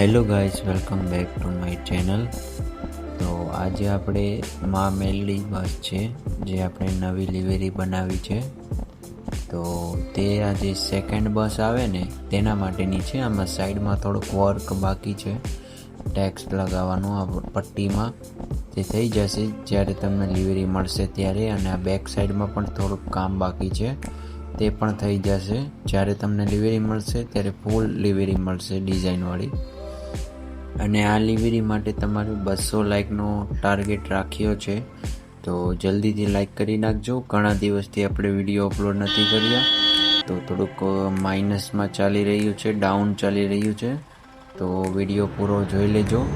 Hello guys, welcome back to my channel. તો આજે આપણે મા મેલડી બસ છે, જે આપણે નવી લિવેરી બનાવી છે. તો તે આજે સેકન્ડ બસ આવે ને, તેના માટેની છે. આમાં સાઈડમાં થોડુંક વર્ક બાકી છે ટેક્સ લગાવવાનું આ પટ્ટીમાં. તે થઈ જશે જ્યારે તમને લિવેરી મળશે ત્યારે, અને આ બેક સાઈડમાં પણ થોડુંક કામ બાકી છે. તે પણ થઈ જશે. જ્યારે તમને લિવેરી મળશે, ત્યારે ફૂલ લિવેરી મળશે ડિઝાઇનવાળી અને આ લિવેરી માટે તમારે બસો લાઇકનો ટાર્ગેટ રાખ્યો છે. તો જલ્દીથી લાઇક કરી નાખજો. ઘણા દિવસથી આપણે વીડિયો અપલોડ નથી કર્યા. તો થોડુંક માઇનસમાં ચાલી રહ્યું છે, ડાઉન ચાલી રહ્યું છે. તો વીડિયો પૂરો જોઈ લેજો.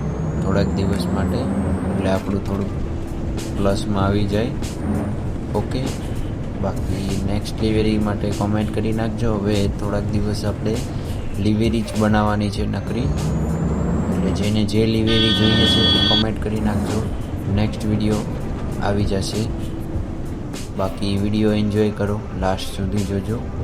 થોડાક દિવસ માટે. એટલે આપણું થોડુંક પ્લસમાં આવી જાય. ઓકે. બાકી નેક્સ્ટ ડિલિવરી માટે કોમેન્ટ કરી નાખજો. હવે થોડાક દિવસ આપણે લિવેરી જ બનાવવાની છે નકરી. એટલે જેને જે લિવેરી જોઈએ છે તે કમેન્ટ કરી નાખજો. નેક્સ્ટ વીડિયો આવી જશે. બાકી વીડિયો એન્જોય કરો. લાસ્ટ સુધી જોજો.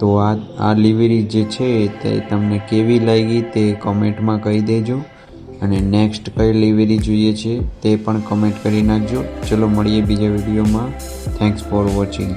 તો આ આ ડિલિવરી જે છે તે તમને કેવી લાગી તે કોમેન્ટમાં કહી દેજો. અને નેક્સ્ટ કઈ લિવેરી જોઈએ છે તે પણ કમેન્ટ કરી નાખજો. ચલો મળીએ બીજા વિડીયોમાં. Thanks for watching